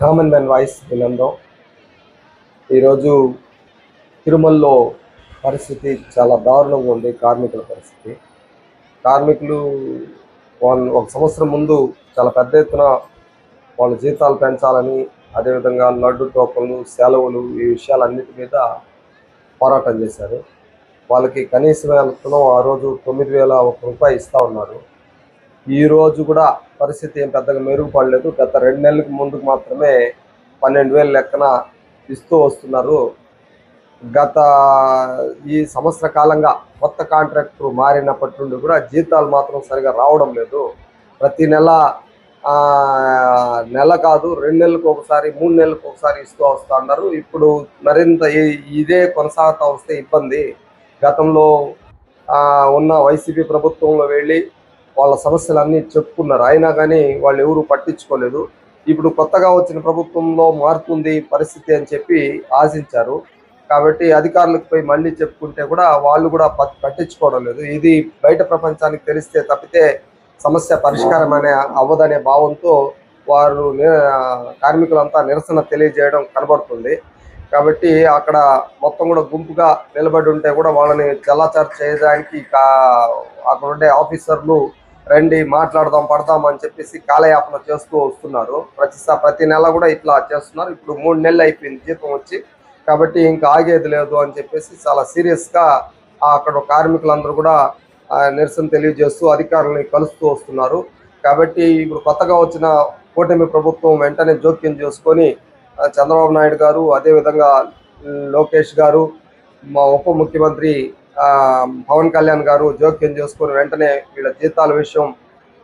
Common man voice వినందం ఈరోజు తిరుమలలో పరిస్థితి చాలా దారుణంగా ఉంది కార్మికుల పరిస్థితి. కార్మికులు వాళ్ళు ఒక సంవత్సరం ముందు చాలా పెద్ద ఎత్తున వాళ్ళ జీతాలు పెంచాలని అదేవిధంగా లడ్డు టోకన్లు సెలవులు ఈ విషయాలన్నిటి మీద పోరాటం చేశారు. వాళ్ళకి కనీస వేతనం ఆ రోజు తొమ్మిది వేల ఒక రూపాయి ఇస్తూ ఉన్నారు. ఈ రోజు కూడా పరిస్థితి ఏం పెద్దగా మెరుగుపడలేదు. గత రెండు నెలలకు ముందుకు మాత్రమే పన్నెండు వేల లెక్కన ఇస్తూ వస్తున్నారు. గత ఈ సంవత్సర కాలంగా కొత్త కాంట్రాక్టర్ మారినప్పటి నుండి కూడా జీతాలు మాత్రం సరిగా రావడం లేదు. ప్రతి నెల నెల కాదు రెండు నెలలకు ఒకసారి మూడు నెలలకు ఒకసారి ఇస్తూ వస్తూ ఉన్నారు ఇప్పుడు మరింత ఇదే కొనసాగుతూ వస్తే ఇబ్బంది. గతంలో ఉన్న వైసీపీ ప్రభుత్వంలో వెళ్ళి వాళ్ళ సమస్యలన్నీ చెప్పుకున్నారు. అయినా కానీ వాళ్ళు ఎవరు పట్టించుకోలేదు. ఇప్పుడు కొత్తగా వచ్చిన ప్రభుత్వంలో మారుతుంది పరిస్థితి అని చెప్పి ఆశించారు. కాబట్టి అధికారులకు పోయి మళ్ళీ చెప్పుకుంటే కూడా వాళ్ళు కూడా పట్టించుకోవడం లేదు. ఇది బయట ప్రపంచానికి తెలిస్తే తప్పితే సమస్య పరిష్కారం అనే అవ్వదనే భావంతో వారు కార్మికులంతా నిరసన తెలియజేయడం కనబడుతుంది. కాబట్టి అక్కడ మొత్తం కూడా గుంపుగా నిలబడి ఉంటే కూడా వాళ్ళని చల్లాచారు చేయడానికి అక్కడ ఉండే ఆఫీసర్లు రండి మాట్లాడదాం పడదాం అని చెప్పేసి కాలయాపన చేస్తూ వస్తున్నారు. ప్రతి ప్రతి నెల కూడా ఇట్లా చేస్తున్నారు. ఇప్పుడు మూడు నెలలు అయిపోయింది జీతం వచ్చి. కాబట్టి ఇంకా ఆగేది లేదు అని చెప్పేసి చాలా సీరియస్గా అక్కడ కార్మికులందరూ కూడా నిరసన తెలియజేస్తూ అధికారులని కలుస్తూ వస్తున్నారు. కాబట్టి ఇప్పుడు కొత్తగా వచ్చిన కూటమి ప్రభుత్వం వెంటనే జోక్యం చేసుకొని చంద్రబాబు నాయుడు గారు అదేవిధంగా లోకేష్ గారు మా ఉప ముఖ్యమంత్రి పవన్ కళ్యాణ్ గారు జోక్యం చేసుకొని వెంటనే వీళ్ళ జీతాల విషయం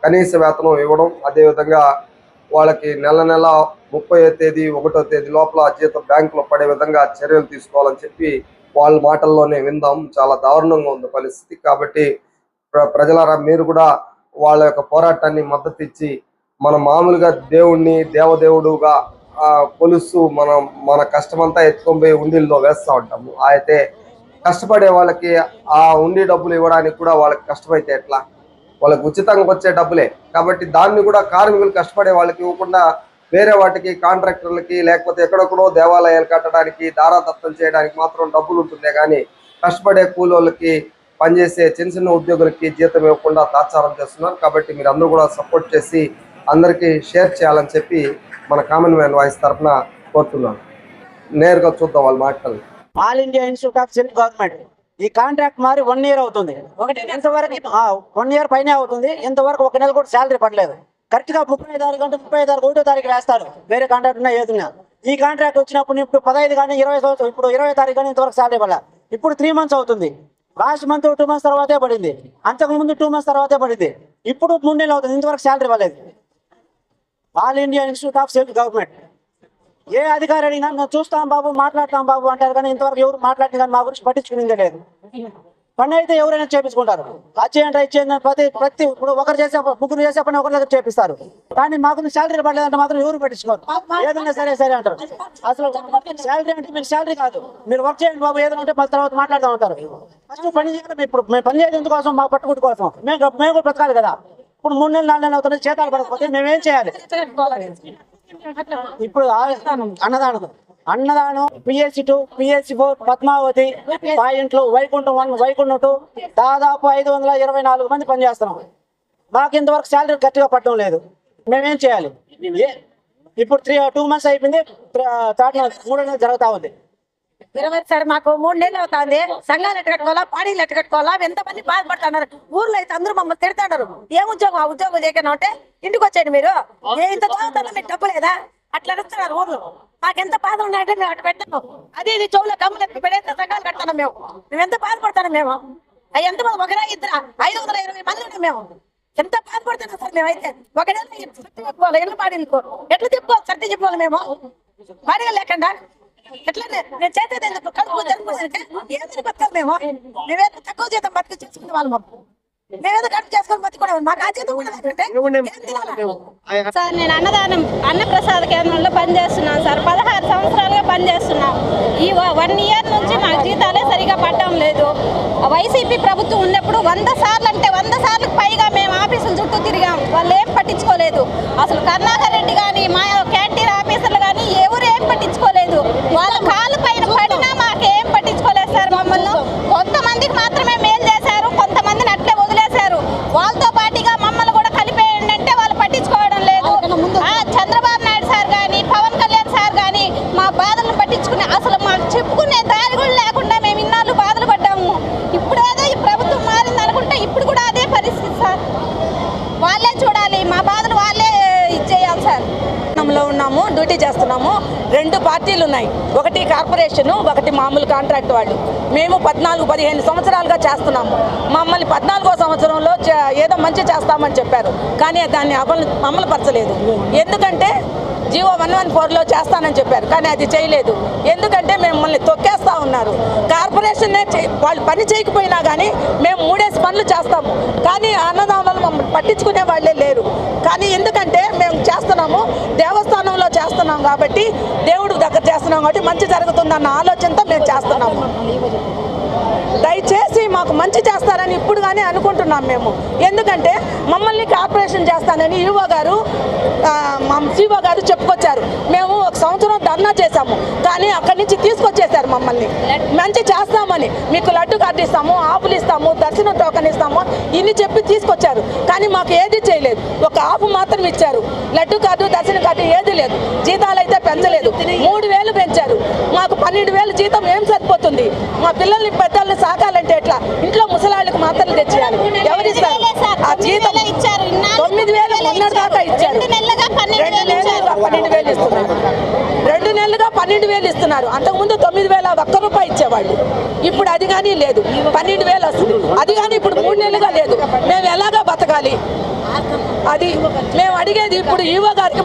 కనీస వేతనం ఇవ్వడం అదేవిధంగా వాళ్ళకి నెల నెల ముప్పై తేదీ ఒకటో తేదీ లోపల జీతం బ్యాంకులో పడే విధంగా చర్యలు తీసుకోవాలని చెప్పి వాళ్ళ మాటల్లోనే విందాం. చాలా దారుణంగా ఉంది పరిస్థితి. కాబట్టి ప్ర- ప్రజలారా మీరు కూడా వాళ్ళ యొక్క పోరాటాన్ని మద్దతు ఇచ్చి మన మామూలుగా దేవుణ్ణి దేవదేవుడుగా ఆ, కొలుస్తూ మనం మన కష్టమంతా ఎత్తుకొని పోయి ఉండిల్లో వేస్తూ ఉంటాము. అయితే కష్టపడే వాళ్ళకి ఆ ఉండి డబ్బులు ఇవ్వడానికి కూడా వాళ్ళకి కష్టమైతే ఎట్లా? వాళ్ళకి ఉచితంగా వచ్చే డబ్బులే. కాబట్టి దాన్ని కూడా కార్మికులు కష్టపడే వాళ్ళకి ఇవ్వకుండా వేరే వాటికి కాంట్రాక్టర్లకి లేకపోతే ఎక్కడెక్కడో దేవాలయాలు కట్టడానికి దారాదత్తం చేయడానికి మాత్రం డబ్బులు ఉంటుందే కానీ కష్టపడే కూలోళ్ళకి పనిచేసే చిన్న చిన్న ఉద్యోగులకి జీతం ఇవ్వకుండా తాత్సారం చేస్తున్నారు. కాబట్టి మీరు అందరూ కూడా సపోర్ట్ చేసి అందరికీ షేర్ చేయాలని చెప్పి మన కామన్ మ్యాన్ వాయిస్ తరఫున కోరుతున్నాను. నేరుగా చూద్దాం వాళ్ళ మాటలు All India Institute of Self Government. ఈ కాంట్రాక్ట్ మారి వన్ ఇయర్ అవుతుంది. ఒకటి ఇంతవరకు వన్ ఇయర్ పైనే అవుతుంది. ఇంతవరకు ఒక నెల కూడా శాలరీ పడలేదు. కరెక్ట్గా ముప్పై తారీఖు అంటే ముప్పై తారీఖు ఒకటో తారీఖు వేస్తారు. వేరే కాంట్రాక్ట్ ఉన్నా ఏదున్నా ఈ కాంట్రాక్ట్ వచ్చినప్పుడు ఇప్పుడు పదహైదు కానీ ఇరవై సంవత్సరం ఇప్పుడు ఇరవై తారీఖు కానీ ఇంతవరకు శాలరీ పడలే. ఇప్పుడు త్రీ మంత్స్ అవుతుంది. లాస్ట్ మంత్ టూ మంత్స్ తర్వాతే పడింది. అంతకు ముందు టూ మంత్స్ తర్వాతే పడింది. ఇప్పుడు మూడు నెలలు అవుతుంది. ఇంతవరకు శాలరీ పడలేదు. All India Institute of Self Government. ఏ అధికారి అడిగినా మేము చూస్తాం బాబు మాట్లాడతాం బాబు అంటారు కానీ ఇంతవరకు ఎవరు మాట్లాడిన కానీ మా గురించి పట్టించుకునేదే లేదు పని అయితే ఎవరైనా చేపించుకుంటారు. అది ఇచ్చేయండి ప్రతి ప్రతి ఇప్పుడు ఒకరు చేసే ముగ్గురు చేసే పని ఒకరి దగ్గర చేపిస్తారు. కానీ మాకు శాలరీ పడలేదంటే మాత్రం ఎవరు పట్టించుకోరు. ఏదైనా సరే సరే అంటారు. అసలు శాలరీ అంటే మీకు శాలరీ కాదు. మీరు వర్క్ చేయండి బాబు ఏదైనా ఉంటే మళ్ళీ తర్వాత మాట్లాడదాం అంటారు. ఫస్ట్ పని చేయాలి ఇప్పుడు. మేము పని చేయడం ఎందుకోసం? మా పట్టుకుంటు కోసం. మేము మేము కూడా బ్రతకాలి కదా. ఇప్పుడు మూడు నెలలు నాలుగు నెలలు అవుతుంది చేతాలు పడకపోతే మేమేం చేయాలి? ఇప్పుడు ఆ- అన్నదానం. అన్నదానం PSC two PSC four Padmavathi పాయింట్లు వైకుంఠం వన్ వైకుంఠం టూ దాదాపు ఐదు వందల ఇరవై నాలుగు మంది పనిచేస్తున్నాం. మాకు ఇంతవరకు శాలరీ గట్టిగా పట్టడం లేదు. మేమేం చేయాలి? ఇప్పుడు త్రీ టూ మంత్స్ అయిపోయింది థర్డ్ మూడో నెల జరుగుతూ ఉంది. ఇరవై సార్ మాకు మూడు నెలలు అవుతుంది. సంఘాలు ఎట్ట కట్టుకోవాలా? పాడీలు ఎట్టు కట్టుకోవాలా? ఎంతమంది బాధపడుతున్నారు? ఊర్లో అయితే అందరూ మమ్మల్ని తిడతాడారు. ఏం ఉద్యోగం ఆ ఉద్యోగం చేయకుండా ఉంటే ఇంటికి వచ్చేయండి మీరు. ఏ ఇంత చదువుతారో మీకు డబ్బు లేదా? అట్లా అడుగుతున్నారు ఊర్లో. మాకు ఎంత బాధ ఉన్నాయంటే మేము అటు పెట్టాము. అది ఇది చెవులో కమ్ములు పెడేస్తే సంఘాలు కడతాను మేము. మేము ఎంత బాధపడతాను మేము? అవి ఎంత మంది ఒకరా ఇద్దరా? ఐదు వందల ఇరవై మంది ఉన్నాం మేము. ఎంత బాధపడుతున్నాం సార్ మేమైతే? ఒక నెల చెప్పుకోవాలి. ఎట్లా పాడీలకు ఎట్లా చెప్పుకోవాలి? సర్ది చెప్పుకోవాలి మేము. పాడీలు లేకుండా ఎట్లా నేను చేసేది ఎందుకు? కడుపు ఏదైనా బతకాలి మేము. మేమేదో తక్కువ జీతం బతికి చేసుకునే వాళ్ళం. మేమేదో కడుపు చేసుకొని బతుకునే మాకు ఆ జీతం కూడా? సార్ నేను అన్నదానం అన్నప్రసాద కేంద్రంలో పనిచేస్తున్నాను సార్. పదహారు సంవత్సరాలుగా పనిచేస్తున్నాం. ఈ వ- వన్ ఇయర్ నుంచి మాకు జీతాలే సరిగా పట్టడం లేదు. వైసీపీ ప్రభుత్వం ఉన్నప్పుడు వంద సార్లు అంటే వంద సార్లకు పైగా మేము ఆఫీసుల చుట్టూ తిరిగాం. వాళ్ళు ఏం పట్టించుకోలేదు. అసలు కరుణాకర్ రెడ్డి కానీ మా రెండు పార్టీలు ఉన్నాయి. ఒకటి కార్పొరేషన్ ఒకటి మామూలు కాంట్రాక్ట్ వాళ్ళు. మేము పద్నాలుగు పదిహేను సంవత్సరాలుగా చేస్తున్నాము. మమ్మల్ని పద్నాలుగో సంవత్సరంలో చే- ఏదో మంచి చేస్తామని చెప్పారు. కానీ దాన్ని అమలు అమలుపరచలేదు. ఎందుకంటే జియో వన్ వన్ ఫోర్లో చేస్తానని చెప్పారు. కానీ అది చేయలేదు. ఎందుకంటే మిమ్మల్ని తొక్కేస్తా ఉన్నారు. కార్పొరేషన్నే వాళ్ళు పని చేయకపోయినా కానీ మేము మూడేసి పనులు చేస్తాము. కానీ అన్నదా పట్టించుకునే వాళ్ళే లేరు. కానీ ఎందుకంటే మేము చేస్తున్నాము దేవస్థానంలో చేస్తున్నాం కాబట్టి దేవుడు దగ్గర చేస్తున్నాం కాబట్టి మంచి జరుగుతుందన్న ఆలోచనతో మేము చేస్తున్నాము. దయచేసి మాకు మంచి చేస్తారని ఇప్పుడు కానీ అనుకుంటున్నాం మేము. ఎందుకంటే మమ్మల్ని కార్పొరేషన్ చేస్తానని ఈవో గారు మా సిఓ గారు చెప్పుకొచ్చారు. మేము ఒక సంవత్సరం ధర్నా చేశాము. కానీ అక్కడి నుంచి తీసుకొచ్చేసారు మమ్మల్ని. మంచి చేస్తామని మీకు లడ్డు కార్డు ఇస్తాము ఆపులు ఇస్తాము దర్శనం టోకన్ ఇస్తాము ఇన్ని చెప్పి తీసుకొచ్చారు. కానీ మాకు ఏది చేయలేదు. ఒక ఆపు మాత్రం ఇచ్చారు. లడ్డు కార్డు దర్శన కార్డు ఏది లేదు. జీతాలు అయితే పెంచలేదు. మూడు వేలు పెంచారు. మాకు పన్నెండు వేలు జీతం ఏం సరిపోతుంది? మా పిల్లల్ని పెద్దల్ని సాకాలంటే ఇంట్లో ముసలాళ్ళకి మాత్రలు తెచ్చేయాలి. ఎవరిస్తారు ఆ జీతం తొమ్మిది వేలు మొన్నటి దాకా ఇచ్చారు. రెండు నెలలుగా పన్నెండు వేలు ఇస్తున్నారు. రెండు నెలలుగా పన్నెండు వేలు ఇస్తున్నారు. అంతకుముందు తొమ్మిది వేల ఒక్క రూపాయి ఇచ్చేవాళ్ళు. ఇప్పుడు అది కానీ లేదు. పన్నెండు వేలు వస్తుంది. అది కానీ ఇప్పుడు మూడు నెలలుగా లేదు. మేము ఎలాగా బతకాలి? అది మేము అడిగేది ఇప్పుడు ఈవో గారికి